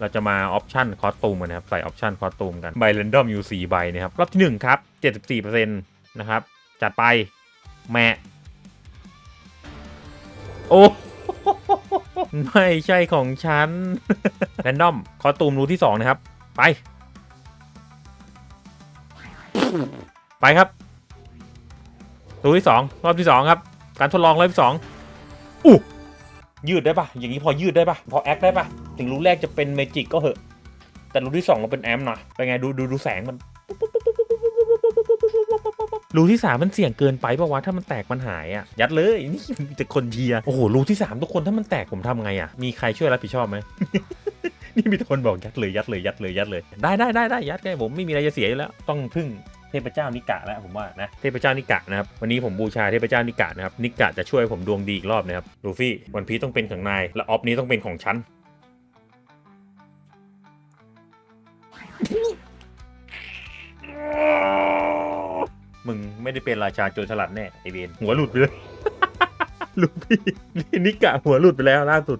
เราจะมาออปชันคอสตูมกันนะครับ ใส่ออปชันคอสตูมกันใบเรนดอมอยู่4ใบนะครับ รอบที่ 1 ครับ 74%นะครับ จัดไป แม่ โอ้ไม่ใช่ของฉันแรนดอมคอสตูมรูที่ 2 นะครับ ไป ไปครับรูที่ 2 รอบที่ 2 ครับ การทดลองรอบที่2อู้ ยืดได้ปะอย่างนี้พอยืดได้ปะพอแอคได้ปะถึงรูแรกจะเป็นเมจิกก็เหอะ แต่รูที่2ก็เป็นแอมป์นะเป็นไงดูดูดูแสงมันรูที่สามมันเสี่ยงเกินไปปะวะถ้ามันแตกมันหายอะยัดเลยนี่มีแต่คนเชียร์โอ้โหรูที่สามทุกคนถ้ามันแตกผมทำไงอะมีใครช่วยรับผิดชอบไหมนี่มีแต่คนบอกยัดเลยยัดเลยยัดเลยยัดเลย ได้ได้ได้ได้ยัดไงผมไม่มีอะไรจะเสียอยู่แล้ว ต้องพึ่ง พเจ้านิกะแล้วผมว่านะเทพเจ้านิกะนะครับวันนี้ผมบูชาเทพเจ้านิกะนะครับนิกะจะช่วยผมดวงดีอีกรอบนะครับลูฟี่วันพีต้องเป็นของนายและออฟนี้ต้องเป็นของฉันมึงไม่ได้เป็นราชาโจรสลัดแน่ไอเวนหัวหลุดไปเลยลูฟี่นี่นิกะหัวหลุดไปแล้วล่าสุด